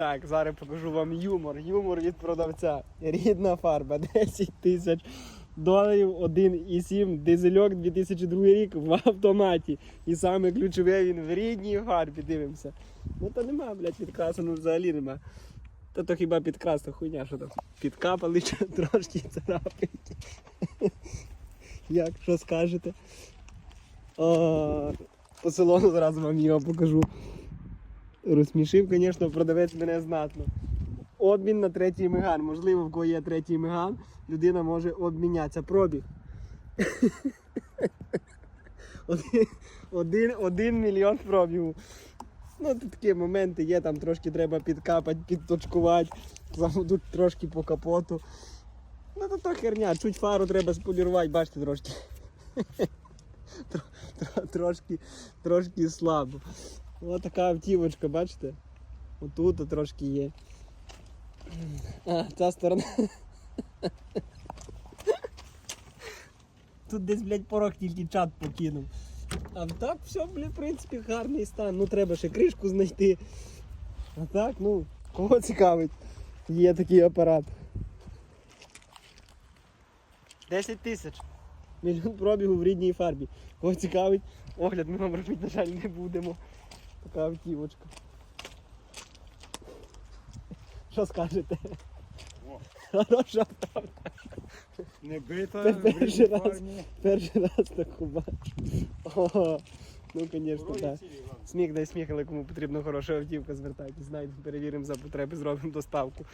Так, зараз покажу вам юмор. Юмор від продавця. Рідна фарба 10 тисяч доларів, 1,7, дизельок 2002 рік в автоматі. І саме ключове він в рідній фарбі. Дивимося. Ну то нема, блядь, підкрасу, ну взагалі нема. Та то хіба підкрас, хуйня, що там. Підкапали чи трошки царапинки. Як, що скажете? О, по зразу вам його покажу. Розсмішив, звісно, продавець мене знатно. Обмін на третій меган. Можливо, в кого є третій меган, людина може обмінятися. Пробіг. Один, мільйон пробігу. Ну, тут такі моменти є, там трошки треба підкапати, підточкувати, тут трошки по капоту. Ну то то херня, чуть фару треба сполірувати, бачите, трошки. Тро- тро- Трошки, трошки слабо. Ось така автівочка, бачите? Отут трошки є. А, ця сторона. Тут десь, блядь, порог тільки чат покинув. А так все, блядь, в принципі, гарний стан. Ну треба ще кришку знайти. А так, ну, кого цікавить, є такий апарат. 10 тисяч. Мільйон пробігу в рідній фарбі. Кого цікавить, огляд ми вам робити, на жаль, не будемо. Така автівочка. Що скажете? О. Хороша правда. Не бита, Це в перший рідній раз. фарбі. Перший раз таку бачу. Ого. Ну, звісно, так. цілі, ладно. Сміх дай сміх, але кому потрібна хороша автівка, звертайтесь, знайдемо, перевіримо за потреби, зробимо доставку.